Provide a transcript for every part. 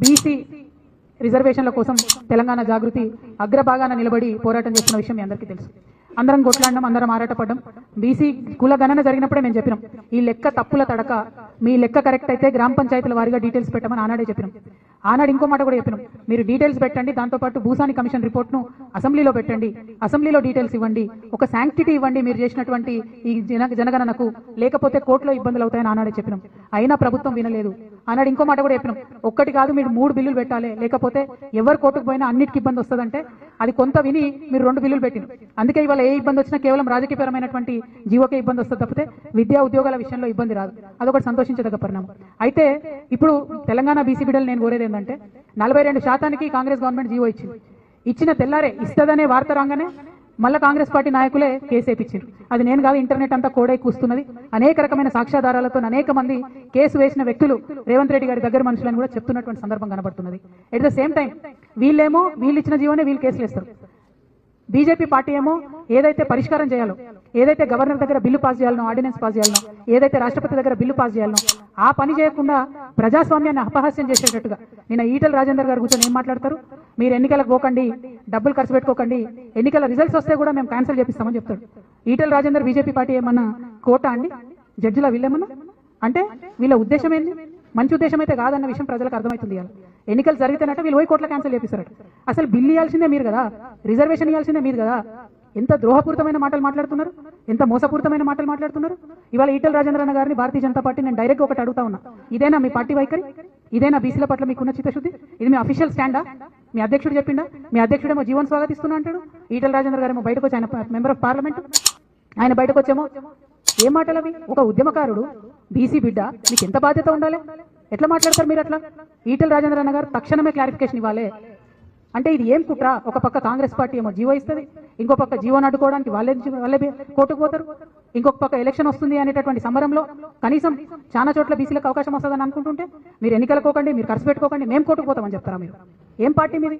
BC రిజర్వేషన్ల కోసం తెలంగాణ జాగృతి అగ్రభాగాన నిలబడి పోరాటం చేస్తున్న విషయం మీ అందరికీ తెలుసు. అందరం కొట్లాడడం అందరం ఆరాటపడ్డాం. బీసీ కుల గణన జరిగినప్పుడే మేము చెప్పినాం ఈ లెక్క తప్పుల తడక మీ లెక్క కరెక్ట్ అయితే గ్రామ పంచాయతీల వారిగా డీటెయిల్స్ పెట్టమని ఆనాడే చెప్పినాం. ఆనాడు ఇంకో మాట కూడా చెప్పినాం. మీరు డీటెయిల్స్ పెట్టండి దాంతోపాటు భూసాని కమిషన్ రిపోర్ట్ను అసెంబ్లీలో పెట్టండి అసెంబ్లీలో డీటెయిల్స్ ఇవ్వండి ఒక శాంక్టిటీ ఇవ్వండి మీరు చేసినటువంటి ఈ జన జనగణనకు లేకపోతే కోర్టులో ఇబ్బందులు అవుతాయని ఆనాడే చెప్పినాం. అయినా ప్రభుత్వం వినలేదు. అన్నాడు. ఇంకో మాట కూడా చెప్పినాం. ఒక్కటి కాదు మీరు మూడు బిల్లులు పెట్టాలి. లేకపోతే ఎవరు కోర్టుకు పోయినా అన్నిటికి ఇబ్బంది వస్తుందంటే అది కొంత విని మీరు రెండు బిల్లులు పెట్టిన అందుకే ఇవాళ ఏ ఇబ్బంది వచ్చినా కేవలం రాజకీయపరమైనటువంటి జీవోకే ఇబ్బంది వస్తుంది తప్పితే విద్యా ఉద్యోగాల విషయంలో ఇబ్బంది రాదు. అదొకటి సంతోషించదగ్గ పరిణామం. అయితే ఇప్పుడు తెలంగాణ బీసీ బిడ్డలు నేను కోరేది ఏంటంటే నలభై రెండు శాతానికి కాంగ్రెస్ గవర్నమెంట్ జీవో ఇచ్చింది. ఇచ్చిన తెల్లారే ఇస్తుందనే వార్త రాగానే మళ్ళా కాంగ్రెస్ పార్టీ నాయకులే కేసు వేయించారు అది నేను కాదు ఇంటర్నెట్ అంతా కోడై కూస్తున్నది. అనేక రకమైన సాక్ష్యాధారాలతో అనేక మంది కేసు వేసిన వ్యక్తులు రేవంత్ రెడ్డి గారి దగ్గర మనుషులని కూడా చెప్తున్నటువంటి సందర్భం కనబడుతున్నది. ఎట్ ద సేమ్ టైం వీళ్ళేమో వీళ్ళు ఇచ్చిన జీవోనే వీళ్ళు కేసులు వేస్తారు బీజేపీ పార్టీ ఏమో ఏదైతే పరిష్కారం చేయాలో ఏదైతే గవర్నర్ దగ్గర బిల్లు పాస్ చేయాలనో ఆర్డినెన్స్ పాస్ చేయాలనో ఏదైతే రాష్ట్రపతి దగ్గర బిల్లు పాస్ చేయాలనో ఆ పని చేయకుండా ప్రజాస్వామ్యాన్ని అపహాస్యం చేసేటట్టుగా నిన్న ఈటల రాజేందర్ గారు కూర్చొని ఏం మాట్లాడతారు? మీరు ఎన్నికలకు పోకండి డబ్బులు ఖర్చు పెట్టుకోకండి ఎన్నికల రిజల్ట్స్ వస్తే కూడా మేము క్యాన్సిల్ చేపిస్తామని చెప్తాడు. ఈటల రాజేందర్ బీజేపీ పార్టీ ఏమన్నా కోట అండి? జడ్జిలా వీళ్ళేమన్నా అంటే వీళ్ళ ఉద్దేశం ఏంటి మంచి ఉద్దేశం అయితే కాదన్న విషయం ప్రజలకు అర్థమవుతుంది ఎన్నికలు జరిగితేనట వీళ్ళు పోయి కోట్ల క్యాన్సిల్ చేపిస్తారట. అసలు బిల్లు ఇవ్వాల్సిందే మీరు కదా? రిజర్వేషన్ ఇవ్వాల్సిందే మీరు కదా? ఎంత ద్రోహపూరితమైన మాటలు మాట్లాడుతున్నారు? ఎంత మోసపూరితమైన మాటలు మాట్లాడుతున్నారు? ఇవాళ ఈటల రాజేంద్రన్న గారిని భారతీయ జనతా పార్టీ నేను డైరెక్ట్ ఒకటి అడుగుతా ఉన్నా. ఇదేనా మీ పార్టీ వైఖరి? ఇదేనా బీసీల పట్ల మీకున్న చిత్తశుద్ధి? ఇది మీ అఫీషియల్ స్టాండా మీ అధ్యక్షుడు చెప్పిండా? మీ అధ్యక్షుడేమో జీవన్ స్వాగతిస్తున్నా అంటాడు? ఈటల రాజేంద్ర గారేమో బయటకు వచ్చి ఆయన మెంబర్ ఆఫ్ పార్లమెంట్ ఆయన బయటకు వచ్చేమో ఏం మాటలు అవి? ఒక ఉద్యమకారుడు బీసీ బిడ్డ మీకు ఎంత బాధ్యత ఉండాలి? ఎట్లా మాట్లాడతారు మీరు అట్లా? ఈటల రాజేంద్ర అన్న గారు తక్షణమే క్లారిఫికేషన్ ఇవ్వాలి. అంటే ఇది ఏం కుట్ర? ఒక పక్క కాంగ్రెస్ పార్టీ ఏమో జీవో ఇస్తుంది. ఇంకో పక్క జీవోని అడ్డుకోవడానికి వాళ్ళే వాళ్ళే కోర్టుకు పోతారు. ఇంకొక పక్క ఎలక్షన్ వస్తుంది అనేటటువంటి సమరంలో కనీసం చాలా చోట్ల బీసీలకు అవకాశం వస్తుందని అనుకుంటుంటే మీరు ఎన్నికలకు పోకండి మీరు ఖర్చు పెట్టుకోకండి మేము కోర్టుకు పోతామని చెప్తారా మీరు? ఏం పార్టీ మీది?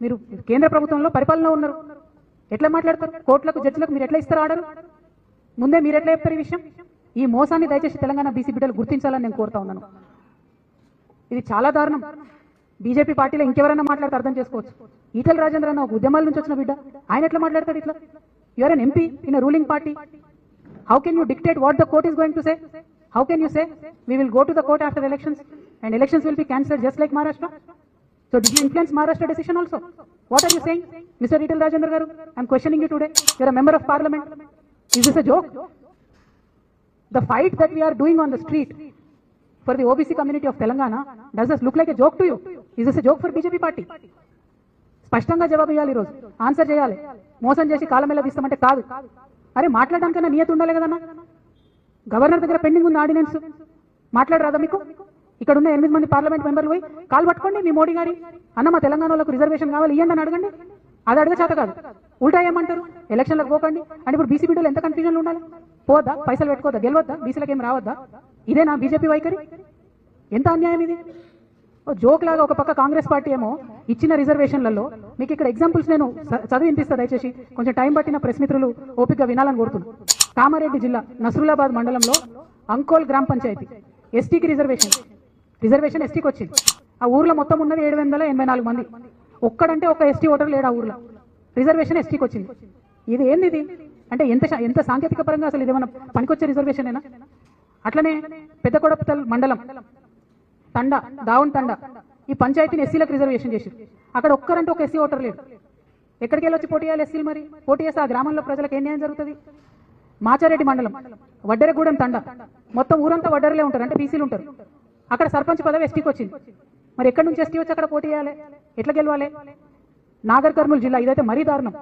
మీరు కేంద్ర ప్రభుత్వంలో పరిపాలన ఉన్నారు. ఎట్లా మాట్లాడతారు? కోర్టులకు జడ్జిలకు మీరు ఎట్లా ఇస్తారు ఆర్డర్? ముందే మీరు ఎట్లా చెప్తారు ఈ విషయం? ఈ మోసాన్ని దయచేసి తెలంగాణ బీసీ బిడ్డలు గుర్తించాలని నేను కోరుతా ఉన్నాను. ఇది చాలా దారుణం. బీజేపీ పార్టీలో ఇంకెవరైనా మాట్లాడితే అర్థం చేసుకోవచ్చు. ఈటల రాజేంద్ర అన్న ఒక ఉద్యమాల నుంచి వచ్చిన బిడ్డ. ఆయన ఎట్లా మాట్లాడతాడు ఇట్లా? Your an MP in ruling party how can you dictate what the court is going to say how can you say we will go to the court after elections and elections will be cancel just like Maharashtra so the influence Maharashtra decision also what are you saying mister Etela Rajendra garu I'm questioning you today your a member of parliament is this a joke the fight that we're doing on the street for the OBC community of Telangana does this look like a joke to you is Is joke for BJP party BJP స్పష్టంగా జవాబు ఇవ్వాలి ఈరోజు. Answer చేయాలి. మోసం చేసి కాలం మీద తీస్తామంటే కాదు. అరే మాట్లాడడానికన్నా నియత ఉండాలి కదన్నా? గవర్నర్ దగ్గర పెండింగ్ ఉంది ఆర్డినెన్స్. మాట్లాడరాదా మీకు? ఇక్కడ ఉన్న ఎనిమిది మంది పార్లమెంట్ మెంబర్లు పోయి కాల్ పట్టుకోండి మీ మోడీ గారి. అన్న మా తెలంగాణలోకి రిజర్వేషన్ కావాలి. ఇవ్వండి అని అడగండి. అది అడగ చేత కాదు. ఉల్టా ఏమంటారు? ఎలక్షన్లకు పోకండి. అంటే ఇప్పుడు బీసీ బిడ్డలు ఎంత కన్ఫ్యూజన్లు ఉండాలి? పోద్దా పైసలు పెట్టుకోవద్దా? గెలవద్దా? బీసీలకు ఏం రావద్దా? ఇదేనా బీజేపీ వైఖరి? ఎంత అన్యాయం ఇది? జోక్ లాగా ఒక పక్క కాంగ్రెస్ పార్టీ ఏమో ఇచ్చిన రిజర్వేషన్లలో మీకు ఇక్కడ ఎగ్జాంపుల్స్ నేను చ- చదివి వినిపిస్తా దయచేసి. కొంచెం టైం పట్టిన ప్రెస్ మిత్రులు ఓపిక వినాలని కోరుతున్నాను కామారెడ్డి జిల్లా నసరులాబాద్ మండలంలో అంకోల్ గ్రామ పంచాయతీ. ఎస్టీకి రిజర్వేషన్ రిజర్వేషన్ ఎస్టీకి వచ్చింది ఆ ఊర్లో మొత్తం ఉన్నది ఏడు వందల ఎనభై నాలుగు మంది. ఒక్కడంటే ఒక ఎస్టీ ఓటర్ లేడు ఆ ఊర్లో. రిజర్వేషన్ ఎస్టీకి వచ్చింది ఇది ఏంది ఇది? అంటే ఎంత ఎంత సాంకేతిక పరంగా అసలు ఇది ఏమైనా పనికొచ్చే రిజర్వేషన్ అయినా అట్లనే పెద్ద కొడపతల్ మండలం తండ దావన్ తండ. ఈ పంచాయతీని ఎస్సీలకు రిజర్వేషన్ చేసి అక్కడ ఒక్కరంటే ఒక ఎస్సీ ఓటర్ లేడు. ఎక్కడికి వెళ్ళొచ్చి పోటీ చేయాలి ఎస్సీలు మరి? పోటీ చేస్తే ఆ గ్రామంలో ప్రజలకు ఏం న్యాయం జరుగుతుంది? మాచారెడ్డి మండలం వడ్డెరగూడెం తండ. మొత్తం ఊరంతా వడ్డరలే ఉంటారు అంటే బీసీలు ఉంటారు. అక్కడ సర్పంచ్ పదవి ఎస్టీకి వచ్చింది. మరి ఎక్కడి నుంచి ఎస్టీ వచ్చి అక్కడ పోటీ చేయాలి? ఎట్లా గెలవాలి? నాగర్ కర్నూలు జిల్లా ఇదైతే మరీ దారుణం.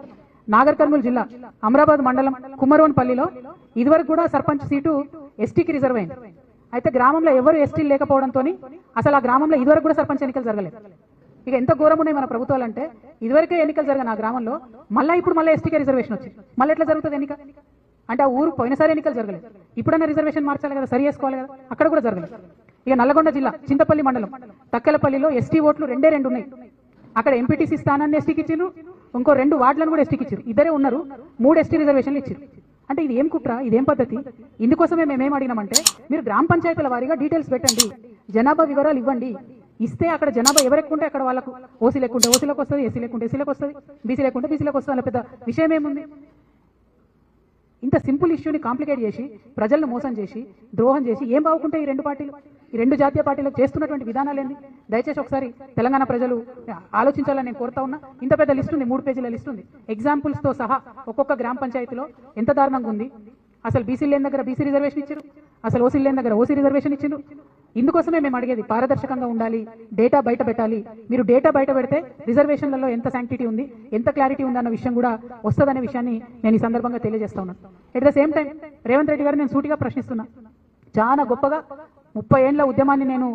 నాగర్ కర్నూలు జిల్లా అమరాబాద్ మండలం కుమ్మరోన్పల్లిలో ఇదివరకు కూడా సర్పంచ్ సీటు ఎస్టీకి రిజర్వ్ అయింది. అయితే గ్రామంలో ఎవరు ఎస్టీలు లేకపోవడంతో అసలు ఆ గ్రామంలో ఇదివరకు కూడా సర్పంచ్ ఎన్నికలు జరగలేదు. ఇక ఎంత ఘోరం ఉన్నాయి మన ప్రభుత్వాలు అంటే ఇదివరకే ఎన్నికలు జరిగిన ఆ గ్రామంలో మళ్ళీ ఇప్పుడు మళ్ళీ ఎస్టీకే రిజర్వేషన్ వచ్చింది. మళ్ళీ ఎట్లా జరుగుతుంది ఎన్నిక? అంటే ఆ ఊరు పోయినసారి ఎన్నికలు జరగలేదు. ఇప్పుడైనా రిజర్వేషన్ మార్చాలి కదా సరి చేసుకోవాలి కదా? అక్కడ కూడా జరగలేదు. ఇక నల్లగొండ జిల్లా చింతపల్లి మండలం తక్కెలపల్లిలో ఎస్టీ ఓట్లు రెండే రెండు ఉన్నాయి. అక్కడ ఎంపీటీసీ స్థానాన్ని ఎస్టీకి ఇచ్చారు ఇంకో రెండు వార్డులను కూడా ఎస్టీకి ఇచ్చారు ఇద్దరే ఉన్నారు మూడు ఎస్టీ రిజర్వేషన్లు ఇచ్చారు అంటే ఇది ఏం కుట్ర? ఇదేం పద్ధతి? ఇందుకోసమే మేము అడిగినామంటే మీరు గ్రామ పంచాయతీల వారీగా డీటెయిల్స్ పెట్టండి. జనాభా వివరాలు ఇవ్వండి. ఇస్తే అక్కడ జనాభా ఎవరెక్కుంటే అక్కడ వాళ్ళకు ఓసీ లేకుంటే ఓసీలకు వస్తుంది ఎస్సీ లేకుంటే ఎస్సీలకు వస్తుంది బీసీ లేకుంటే బీసీలకు వస్తుంది పెద్ద విషయం ఏముంది ఇంత సింపుల్ ఇష్యూని కాంప్లికేట్ చేసి ప్రజలను మోసం చేసి ద్రోహం చేసి ఏం బాగుంటాయి ఈ రెండు పార్టీలు? ఈ రెండు జాతీయ పార్టీలు చేస్తున్నటువంటి విధానాలు ఏంది? దయచేసి ఒకసారి తెలంగాణ ప్రజలు ఆలోచించాలని నేను కోరుతా ఉన్నా. ఇంత పెద్ద లిస్ట్ ఉంది మూడు పేజీల లిస్ట్ ఉంది. ఎగ్జాంపుల్స్తో సహా ఒక్కొక్క గ్రామ పంచాయతీలో ఎంత దారుణంగా ఉంది? అసలు బీసీ లేని దగ్గర బీసీ రిజర్వేషన్ ఇచ్చారు? అసలు ఓసీ లేని దగ్గర ఓసీ రిజర్వేషన్ ఇచ్చిండ్రు? ఇందుకోసమే మేము అడిగేది పారదర్శకంగా ఉండాలి డేటా బయట పెట్టాలి. మీరు డేటా బయట పెడితే రిజర్వేషన్లలో ఎంత శాంక్టిటీ ఉంది ఎంత క్లారిటీ ఉంది అన్న విషయం కూడా వస్తుందనే విషయాన్ని నేను ఈ సందర్భంగా తెలియజేస్తా ఉన్నాను. At the same time Revanth Reddy garu నేను సూటిగా ప్రశ్నిస్తున్నా. చాలా గొప్పగా ముప్పై ఏండ్ల ఉద్యమాన్ని నేను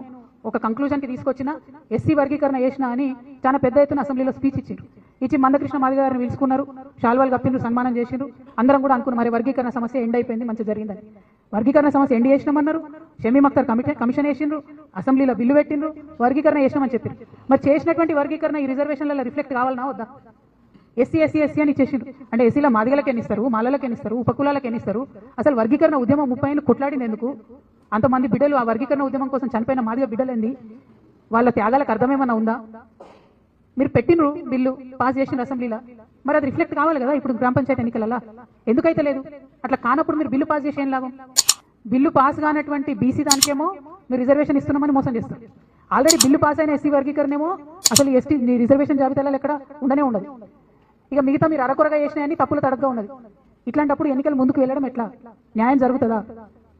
ఒక కంక్లూజన్కి తీసుకొచ్చిన ఎస్సీ వర్గీకరణ చేసిన అని చాలా పెద్ద ఎత్తున అసెంబ్లీలో స్పీచ్ ఇచ్చిండ్రు. ఇచ్చి మందకృష్ణ మాదిగ గారిని పిలుచుకున్నారు శాల్వాలు కప్పిండ్రు సన్మానం చేసిండ్రు. అందరం కూడా అనుకున్న మరి వర్గీకరణ సమస్య ఎండ్ అయిపోయింది మంచి జరిగిందని. వర్గీకరణ సమస్య ఎండ్ చేసినామన్నారు షమీమ్ అఖ్తర్ కమిషన్ కమిషన్ వేసిండ్రు. అసెంబ్లీలో బిల్లు పెట్టిండ్రు. వర్గీకరణ చేసినామని చెప్పారు మరి చేసినటువంటి వర్గీకరణ ఈ రిజర్వేషన్లలో రిఫ్లెక్ట్ కావాలన్నా వద్దా? ఎస్సీ ఎస్సీ ఎస్సీ అని ఇచ్చేసిండ్రు. అంటే ఎస్సీల మాదిగలకు ఎన్నిస్తారు మాలలకు ఎన్నిస్తారు ఉపకులాలకు ఎన్నిస్తారు అసలు వర్గీకరణ ఉద్యమం ముప్పై ఏళ్ళు కొట్లాడింది ఎందుకు అంతమంది బిడ్డలు ఆ వర్గీకరణ ఉద్యమం కోసం చనిపోయిన మాదిగ బిడ్డలేంది? వాళ్ళ త్యాగాలకు అర్థమేమన్నా ఉందా? మీరు పెట్టినరు బిల్లు పాస్ చేసిన అసెంబ్లీలో. మరి అది రిఫ్లెక్ట్ కావాలి కదా ఇప్పుడు గ్రామ పంచాయతీ ఎన్నికలలో? ఎందుకైతే లేదు? అట్లా కానప్పుడు మీరు బిల్లు పాస్ చేసి లాభం? బిల్లు పాస్ కానటువంటి బీసీ దానికేమో మీరు రిజర్వేషన్ ఇస్తున్నామని మోసం చేస్తారు. ఆల్రెడీ బిల్లు పాస్ అయిన ఎస్సీ వర్గీకరణ ఏమో అసలు ఎస్టీ రిజర్వేషన్ జాబితాలో ఎక్కడ ఉండనే ఉండదు. ఇక మిగతా మీరు అరకొరగా చేసినాయని తప్పులు తడగ్గా ఉన్నది. ఇట్లాంటప్పుడు ఎన్నికలు ముందుకు వెళ్ళడం ఎట్లా? న్యాయం జరుగుతుందా?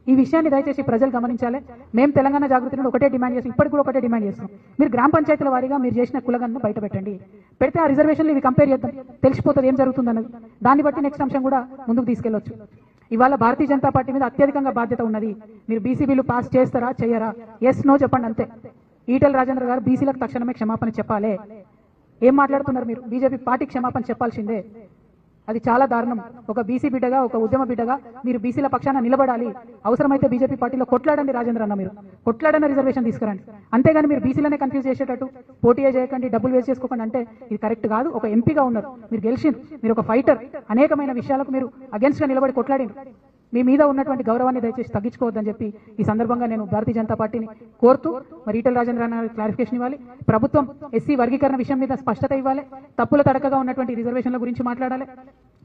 ఈ విషయాన్ని దయచేసి ప్రజలు గమనించాలి. మేము తెలంగాణ జాగృతి నుండి ఒకటే డిమాండ్ చేస్తాం ఇప్పటికి కూడా ఒకటే డిమాండ్ చేస్తాం మీరు గ్రామ పంచాయతీల వారీగా మీరు చేసిన కులగన్ను బయట పెట్టండి. పెడితే ఆ రిజర్వేషన్లు ఇవి కంపేర్ చేద్దాం. తెలిసిపోతుంది ఏం జరుగుతుందన్నది. దాన్ని బట్టి నెక్స్ట్ అంశం కూడా ముందుకు తీసుకెళ్ళొచ్చు ఇవాళ భారతీయ జనతా పార్టీ మీద అత్యధికంగా బాధ్యత ఉన్నది. మీరు బీసీ బిల్లు పాస్ చేస్తారా చేయరా ఎస్ నో చెప్పండి అంతే. ఈటల రాజేంద్ర గారు బీసీలకు తక్షణమే క్షమాపణ చెప్పాలి. ఏం మాట్లాడుతున్నారు మీరు? బీజేపీ పార్టీ క్షమాపణ చెప్పాల్సిందే. అది చాలా దారుణం. ఒక బీసీ బిడ్డగా ఒక ఉద్యమ బిడ్డగా మీరు బీసీల పక్షాన నిలబడాలి. అవసరమైతే బీజేపీ పార్టీలో కొట్లాడండి రాజేంద్ర అన్న మీరు. కొట్లాడన్న రిజర్వేషన్ తీసుకురండి. అంతేగాని మీరు బీసీలనే కన్ఫ్యూజ్ చేసేటట్టు పోటీ చేయకండి డబ్బులు వేస్ట్ చేసుకోకండి అంటే ఇది కరెక్ట్ కాదు. ఒక ఎంపీగా ఉన్నారు. మీరు గెలిచింది మీరు ఒక ఫైటర్ అనేకమైన విషయాలకు మీరు అగేన్స్ట్గా నిలబడి కొట్లాడింది మీ మీద ఉన్నటువంటి గౌరవాన్ని దయచేసి తగ్గించుకోవద్దని చెప్పి ఈ సందర్భంగా నేను భారతీయ జనతా పార్టీని కోరుతూ మరి ఈటల రాజేంద్ర అన్న క్లారిఫికేషన్ ఇవ్వాలి. ప్రభుత్వం ఎస్సీ వర్గీకరణ విషయం మీద స్పష్టత ఇవ్వాలి. తప్పుల తడకగా ఉన్నటువంటి రిజర్వేషన్ల గురించి మాట్లాడాలి.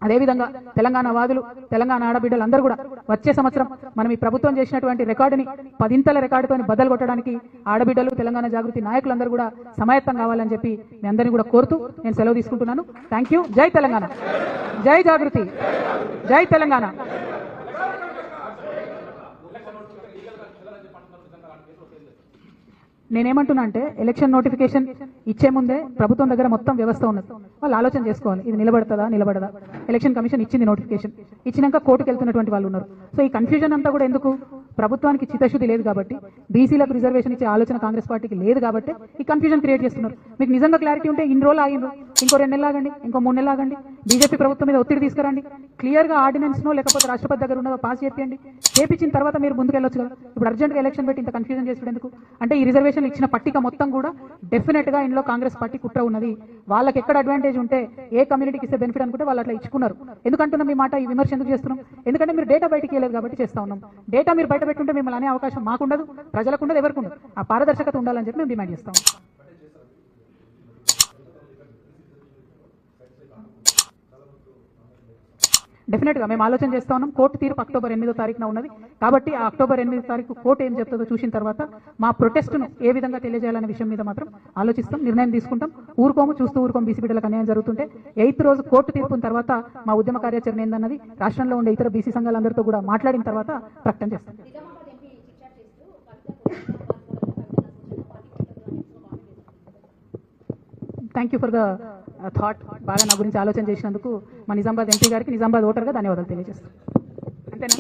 అదేవిధంగా తెలంగాణ వాదులు తెలంగాణ ఆడబిడ్డలు అందరూ కూడా వచ్చే సంవత్సరం మనం ఈ ప్రభుత్వం చేసినటువంటి రికార్డుని పదింతల రికార్డుతో బద్దలు కొట్టడానికి ఆడబిడ్డలు తెలంగాణ జాగృతి నాయకులందరూ కూడా సమాయత్తం కావాలని చెప్పి మీ అందరినీ కూడా కోరుతూ నేను సెలవు తీసుకుంటున్నాను. థ్యాంక్ యూ జై తెలంగాణ. జై జాగృతి. జై తెలంగాణ. నేనేమంటున్నా అంటే ఎలక్షన్ నోటిఫికేషన్ ఇచ్చే ముందే ప్రభుత్వం దగ్గర మొత్తం వ్యవస్థ ఉన్నది. వాళ్ళు ఆలోచన చేసుకోవాలి. ఇది నిలబడతదా నిలబడదా? ఎలక్షన్ కమిషన్ ఇచ్చింది నోటిఫికేషన్ ఇచ్చినాక కోర్టుకు వెళ్తున్నటువంటి వాళ్ళు ఉన్నారు. సో ఈ కన్ఫ్యూజన్ అంతా కూడా ఎందుకు? ప్రభుత్వానికి చిత్తశుద్ధి లేదు కాబట్టి బీసీలకు రిజర్వేషన్ ఇచ్చే ఆలోచన కాంగ్రెస్ పార్టీకి లేదు కాబట్టి ఈ కన్ఫ్యూజన్ క్రియేట్ చేస్తున్నారు. మీకు నిజంగా క్లారిటీ ఉంటే ఇన్ని రోజులు ఆగిండ్రు. ఇంకో రెండు నెలలు ఆగండి ఇంకో మూడు నెలలు ఆగండి. బీజేపీ ప్రభుత్వం మీద ఒత్తిడి తీసుకురండి. క్లియర్గా ఆర్డినెన్స్ లేకపోతే రాష్ట్రపతి దగ్గర ఉన్నదో పాస్ చేయండి చేపించిన తర్వాత మీరు ముందుకెళ్ళొచ్చు కదా ఇప్పుడు అర్జెంట్గా ఎలక్షన్ పెట్టి ఇంత కన్ఫ్యూజన్ చేసేందుకు అంటే ఈ రిజర్వేషన్ ఇచ్చిన పట్టిక మొత్తం కూడా డెఫినెట్గా ఇందులో కాంగ్రెస్ పార్టీ కుట్ర ఉన్నది. వాళ్ళకి ఎక్కడ అడ్వాంటేజ్ ఉంటే ఏ కమ్యూనిటీకి ఇస్తే బెనిఫిట్ అనుకుంటే వాళ్ళు అట్లా ఇచ్చుకున్నారు. ఎందుకంటున్నాం మీ మాట? ఈ విమర్శ ఎందుకు చేస్తున్నాం? ఎందుకంటే మీరు డేటా బయటికి వెళ్ళలేదు కాబట్టి చేస్తా ఉన్నాం. డేటా మీరు బయట పెట్టుంటే మిమ్మల్ని అనే అవకాశం మాకుండదు. ప్రజలకు ఉండదు ఎవరికి ఉండదు. ఆ పారదర్శకత ఉండాలని చెప్పి మేము డిమాండ్ చేస్తాం డెఫినెట్గా మేము ఆలోచన చేస్తా ఉన్నాం. కోర్టు తీర్పు అక్టోబర్ ఎనిమిదో తారీఖున ఉన్నది. కాబట్టి ఆ అక్టోబర్ ఎనిమిదో తారీఖు కోర్టు ఏం చెప్తుందో చూసిన తర్వాత మా ప్రొటెస్ట్ను ఏ విధంగా తెలియజేయాలనే విషయం మీద మాత్రం ఆలోచిస్తాం నిర్ణయం తీసుకుంటాం. ఊరుకోము చూస్తూ ఊరుకోము బీసీ బిడ్డలకు అన్యాయం జరుగుతుంటే ఎయిత్ రోజు కోర్టు తీర్పున తర్వాత మా ఉద్యమ కార్యాచరణ ఏందన్నది రాష్ట్రంలో ఉండే ఇతర బీసీ సంఘాలందరితో కూడా మాట్లాడిన తర్వాత ప్రకటన చేస్తాం. Thank you for the thought బాగా నా గురించి ఆలోచన చేసినందుకు మా నిజామాబాద్ ఎంపీ గారికి నిజామాబాద్ ఓటర్గా ధన్యవాదాలు తెలియజేస్తాను. అంతేనా?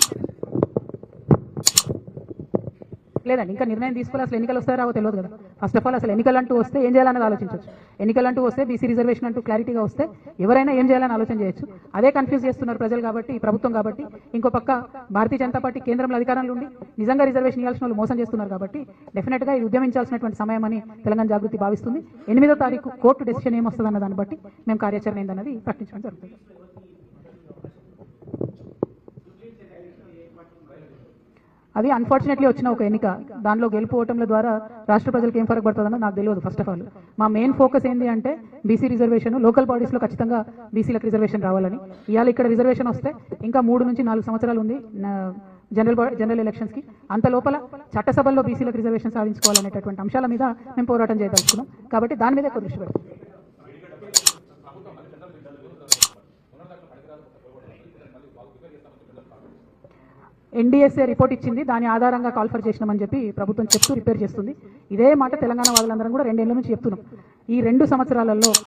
లేదండి ఇంకా నిర్ణయం తీసుకోవాలి. అసలు ఎన్నికలు వస్తారో తెలియదు కదా. ఫస్ట్ ఆఫ్ ఆల్ అసలు ఎన్నికలు అంటూ వస్తే ఏం చేయాలని ఆలోచించవచ్చు ఎన్నికలు అంటూ వస్తే బీసీ రిజర్వేషన్ అంటూ క్లారిటీగా వస్తే ఎవరైనా ఏం చేయాలని ఆలోచన చేయొచ్చు. అదే కన్ఫ్యూజ్ చేస్తున్నారు ప్రజలు కాబట్టి ఈ ప్రభుత్వం కాబట్టి. ఇంకో పక్క భారతీయ జనతా పార్టీ కేంద్రంలో అధికారంలో ఉండి నిజంగా రిజర్వేషన్ ఇవ్వాల్సిన వాళ్ళు మోసం చేస్తున్నారు కాబట్టి డెఫినెట్గా ఇది ఉద్యమించాల్సినటువంటి సమయం అని తెలంగాణ జాగృతి భావిస్తుంది. ఎనిమిదో తారీఖు కోర్టు డెసిషన్ ఏమొస్తుందన్న దాన్ని బట్టి మేము కార్యాచరణ ఏందన్నది ప్రకటించడం జరుగుతుంది. అది అన్ఫార్చునేట్లీ వచ్చిన ఒక ఎన్నిక. దానిలో గెలుపు ద్వారా రాష్ట్ర ప్రజలకు ఏం ఫరక పడుతుందో నాకు తెలియదు ఫస్ట్ ఆఫ్ ఆల్ మా మెయిన్ ఫోకస్ ఏంటి అంటే బీసీ రిజర్వేషన్ లోకల్ బాడీస్లో ఖచ్చితంగా బీసీలకు రిజర్వేషన్ రావాలని. ఇవాళ ఇక్కడ రిజర్వేషన్ వస్తే ఇంకా మూడు నుంచి నాలుగు సంవత్సరాలు ఉంది జనరల్ జనరల్ ఎలక్షన్స్కి. అంత లోపల చట్టసభల్లో బీసీలకు రిజర్వేషన్ సాధించుకోవాలనేటటువంటి అంశాల మీద మేము పోరాటం చేయదలుచుకున్నాం. కాబట్టి దాని మీద ఎక్కువ దృష్టి పెడతాం. ఎన్డీఎస్ఏ రిపోర్ట్ ఇచ్చింది. దాని ఆధారంగా కాల్ఫర్ చేసినామని చెప్పి ప్రభుత్వం చెప్తూ రిపేర్ చేస్తుంది. ఇదే మాట తెలంగాణ వాళ్ళందరం కూడా రెండేళ్ళ నుంచి చెప్తున్నాం. ఈ రెండు సంవత్సరాలలో